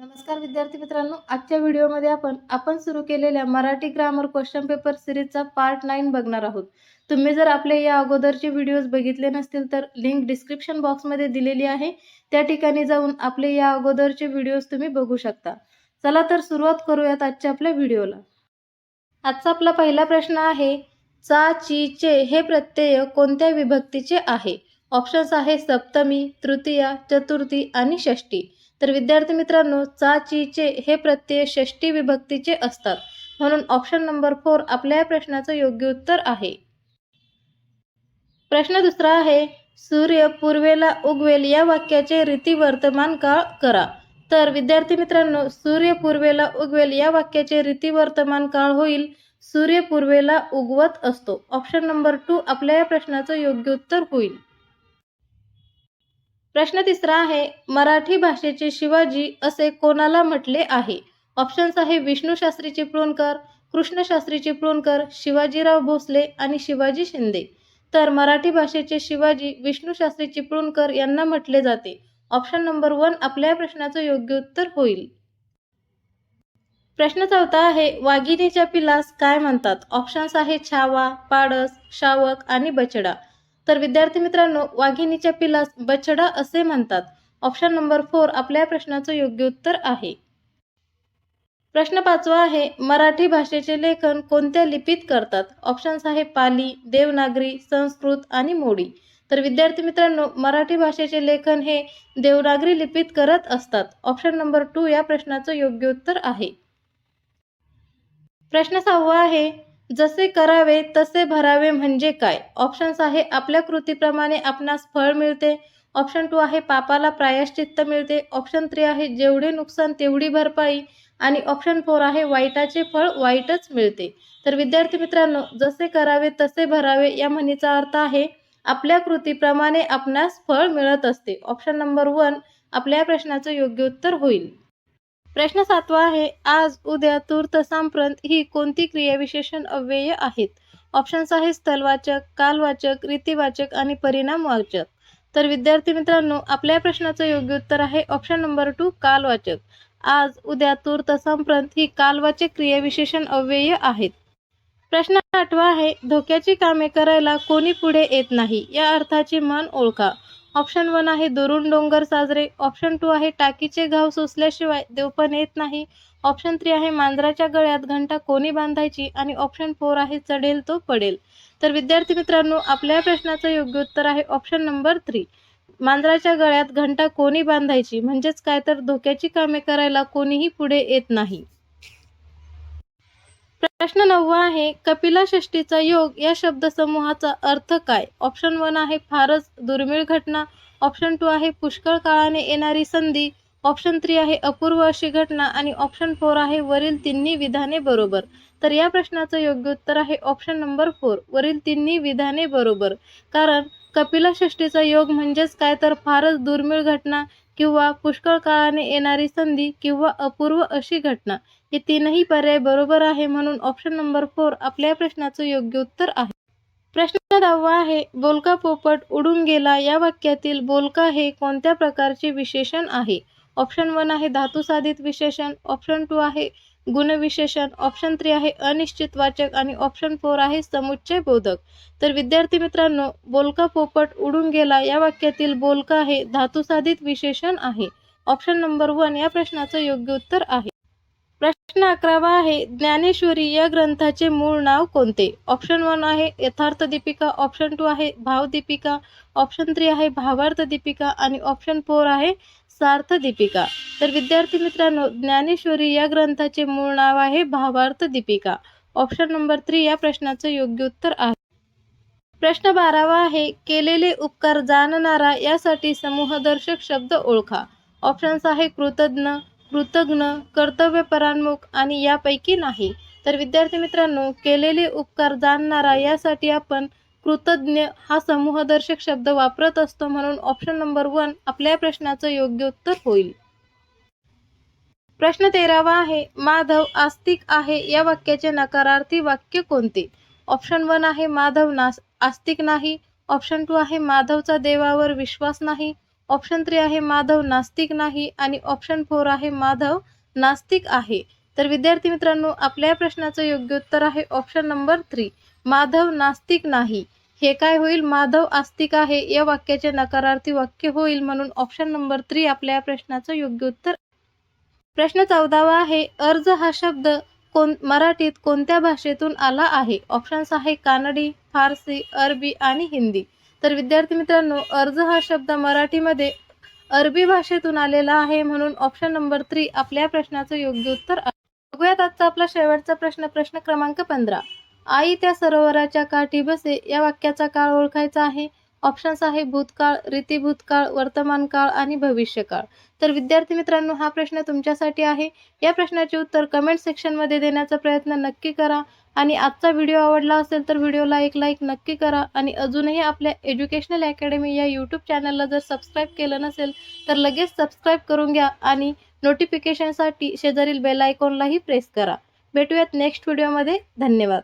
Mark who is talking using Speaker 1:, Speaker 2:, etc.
Speaker 1: नमस्कार विद्यार्थी मित्रांनो आजच्या व्हिडिओमध्ये आपण आपण सुरू केलेल्या मराठी ग्रामर क्वेश्चन पेपर सिरीजचा पार्ट नाईन बघणार आहोत. तुम्ही जर आपले या अगोदरचे व्हिडिओज बघितले नसतील तर लिंक डिस्क्रिप्शन बॉक्समध्ये दिलेली आहे. त्या ठिकाणी जाऊन आपले या अगोदरचे व्हिडिओज तुम्ही बघू शकता. चला तर सुरुवात करूयात आजच्या आपल्या व्हिडिओला आजचा आपला पहिला प्रश्न आहे चा ची चे हे प्रत्यय कोणत्या विभक्तीचे आहे? ऑप्शन्स आहे सप्तमी तृतीया चतुर्थी आणि षष्टी तर विद्यार्थी मित्रांनो चा ची चे हे प्रत्यय षष्टी विभक्तीचे असतात. म्हणून ऑप्शन नंबर फोर आपल्या या प्रश्नाचं योग्य उत्तर आहे. प्रश्न दुसरा आहे सूर्य पूर्वेला उगवेल या वाक्याचे रीती वर्तमान काळ करा. तर विद्यार्थी मित्रांनो सूर्य पूर्वेला उगवेल या वाक्याचे रीती वर्तमान काळ होईल सूर्य पूर्वेला उगवत असतो. ऑप्शन नंबर टू आपल्या या प्रश्नाचं योग्य उत्तर होईल. प्रश्न तिसरा आहे मराठी भाषेचे शिवाजी असे कोणाला म्हटले आहे? ऑप्शन्स आहे विष्णू शास्त्री चिपळूणकर कृष्णशास्त्री चिपळूणकर शिवाजीराव भोसले आणि शिवाजी शिंदे. तर मराठी भाषेचे शिवाजी विष्णू शास्त्री चिपळूणकर यांना म्हटले जाते. ऑप्शन नंबर वन आपल्या प्रश्नाचं योग्य उत्तर होईल. प्रश्न चौथा आहे वाघिणीच्या पिलास काय म्हणतात? ऑप्शन्स आहे छावा पाडस शावक आणि बछडा. तर विद्यार्थी मित्रांनो वाघिणीच्या पिलास बछडा असे म्हणतात. ऑप्शन नंबर फोर आपल्या प्रश्नाचं योग्य उत्तर आहे. प्रश्न पाचवा आहे मराठी भाषेचे लेखन कोणत्या लिपीत करतात? ऑप्शन्स आहे पाली देवनागरी संस्कृत आणि मोडी. तर विद्यार्थी मित्रांनो मराठी भाषेचे लेखन हे देवनागरी लिपीत करत असतात. ऑप्शन नंबर टू या प्रश्नाचं योग्य उत्तर आहे. प्रश्न सहावा आहे जसे करावे तसे भरावे म्हणजे काय? ऑप्शन्स आहे आपल्या कृतीप्रमाणे आपणास फळ मिळते. ऑप्शन टू आहे पापाला प्रायश्चित्त मिळते. ऑप्शन थ्री आहे जेवढे नुकसान तेवढी भरपाई. आणि ऑप्शन फोर आहे वाईटाचे फळ वाईटच मिळते. तर विद्यार्थी मित्रांनो जसे करावे तसे भरावे या म्हणीचा अर्थ आहे आपल्या कृतीप्रमाणे आपणास फळ मिळत असते. ऑप्शन नंबर वन आपल्या प्रश्नाचं योग्य उत्तर होईल. प्रश्न सातवा आहे आज उद्या तूर्त सांप्रत ही कोणती क्रियाविशेषण अव्यय आहेत? ऑप्शन्स आहे स्थलवाचक कालवाचक रीतिवाचक आणि परिणामवाचक. तर विद्यार्थी मित्रांनो आपल्या प्रश्नाचं योग्य उत्तर आहे ऑप्शन नंबर टू कालवाचक. आज उद्या तूर्त सांप्रत ही कालवाचक क्रियाविशेषण अव्यय आहेत. प्रश्न आठवा आहे धोक्याची कामे करायला कोणी पुढे येत नाही या अर्थाची मन ओळखा. ऑप्शन वन आहे दुरून डोंगर साजरे. ऑप्शन टू आहे टाकीचे घाव सोसल्याशिवाय देवपण येत नाही. ऑप्शन थ्री आहे मांजराच्या गळ्यात घंटा कोणी बांधायची आणि ऑप्शन फोर आहे चढेल तो पडेल. तर विद्यार्थी मित्रांनो आपल्या प्रश्नाचं योग्य उत्तर आहे ऑप्शन नंबर थ्री. मांजराच्या गळ्यात घंटा कोणी बांधायची? म्हणजेच काय? तर धोक्याची कामे करायला कोणीही पुढे येत नाही. प्रश्न नववा आहे कपिला षष्टीचा योग या शब्दसमूहाचा अर्थ काय? ऑप्शन वन आहे फारच दुर्मिळ घटना. ऑप्शन टू आहे पुष्कळ काळाने येणारी संधी. ऑप्शन थ्री आहे अपूर्व अशी घटना. आणि ऑप्शन फोर आहे वरील तिन्ही विधाने बरोबर. तर या प्रश्नाचं योग्य उत्तर आहे ऑप्शन नंबर फोर वरील तिन्ही विधाने बरोबर. कारण कपिला षष्टीचा योग म्हणजेच काय तर फारच दुर्मिळ घटना किंवा पुष्कळ काळाने येणारी संधी किंवा अपूर्व अशी घटना हे तीनही पर्याय बरोबर आहे म्हणून ऑप्शन नंबर फोर आपल्या प्रश्नाचं योग्य उत्तर आहे. प्रश्न दहावा आहे बोलका पोपट उडून गेला या वाक्यातील बोलका हे कोणत्या प्रकारचे विशेषण आहे? ऑप्शन वन आहे धातुसाधित विशेषण ऑप्शन टू आहे गुणविशेषण ऑप्शन थ्री आहे अनिश्चित वाचक आणि ऑप्शन फोर आहे समुच्चय बोधक. तर विद्यार्थी मित्रांनो बोलका पोपट उडून गेला. या वाक्यातील बोलका हे धातुसाधित विशेषण आहे. ऑप्शन नंबर वन या प्रश्नाचं योग्य उत्तर आहे. प्रश्न अकरावा आहे ज्ञानेश्वरी या ग्रंथाचे मूळ नाव कोणते? ऑप्शन वन आहे यथार्थ दीपिका. ऑप्शन टू आहे भावदीपिका ऑप्शन थ्री आहे भावार्थ दीपिका. आणि ऑप्शन फोर आहे सार्थ दीपिका. तर विद्यार्थी मित्रांनो ज्ञानेश्वरी या ग्रंथाचे मूळ नाव आहे भावार्थ दीपिका. ऑप्शन नंबर थ्री या प्रश्नाचं योग्य उत्तर आहे. प्रश्न बारावा आहे केलेले उपकार जाणणारा यासाठी समूहदर्शक शब्द ओळखा. ऑप्शन्स आहे कृतज्ञ कृतज्ञ कर्तव्यपरान्मुख आणि यापैकी नाही. तर विद्यार्थी मित्रांनो केलेले उपकार जाणणारा यासाठी आपण कृतज्ञ हा समूहदर्शक शब्द वापरत असतो म्हणून ऑप्शन नंबर वन आपल्या प्रश्नाचं योग्य उत्तर होईल. प्रश्न तेरावा आहे माधव आस्तिक आहे या वाक्याचे नकारार्थी वाक्य कोणते? ऑप्शन वन आहे माधव नास आस्तिक नाही. ऑप्शन टू आहे माधवचा देवावर विश्वास नाही. ऑप्शन थ्री आहे माधव नास्तिक नाही. आणि ऑप्शन फोर आहे माधव नास्तिक आहे. तर विद्यार्थी मित्रांनो आपल्या प्रश्नाचं योग्य उत्तर आहे ऑप्शन नंबर थ्री माधव नास्तिक नाही. हे काय होईल? माधव आस्तिक आहे. या वाक्याचे नकारार्थी वाक्य होईल म्हणून ऑप्शन नंबर थ्री आपल्या या प्रश्नाचं योग्य उत्तर. प्रश्न चौदावा आहे. अर्ज हा शब्द कोण मराठीत कोणत्या भाषेतून आला आहे? ऑप्शन्स आहे कानडी फारसी अरबी आणि हिंदी. तर विद्यार्थी मित्रांनो अर्ज हा शब्द मराठीमध्ये अरबी भाषेतून आलेला आहे म्हणून ऑप्शन नंबर थ्री आपल्या प्रश्नाचं योग्य उत्तर बघूयात आजचा आपला शेवटचा प्रश्न प्रश्न क्रमांक पंधरा. आई त्या सरोवराच्या काठी बसे या वाक्याचा काळ ओळखायचा आहे. ऑप्शन्स आहे भूतकाळ रीती भूतकाळ वर्तमान काळ आणि भविष्यकाळ. तर विद्यार्थी मित्रांनो हा प्रश्न तुमच्यासाठी आहे. या प्रश्नाचे उत्तर कमेंट सेक्शनमध्ये देण्याचा प्रयत्न नक्की करा. आणि आजचा व्हिडिओ आवडला असेल तर व्हिडिओला एक लाईक नक्की करा. आणि अजूनही आपल्या एज्युकेशनल अकॅडमी या यूट्यूब चॅनलला जर सबस्क्राईब केलं नसेल तर लगेच सबस्क्राईब करून घ्या. आणि नोटिफिकेशनसाठी शेजारील बेल आयकॉनलाही प्रेस करा. भेटूयात नेक्स्ट व्हिडिओमध्ये धन्यवाद.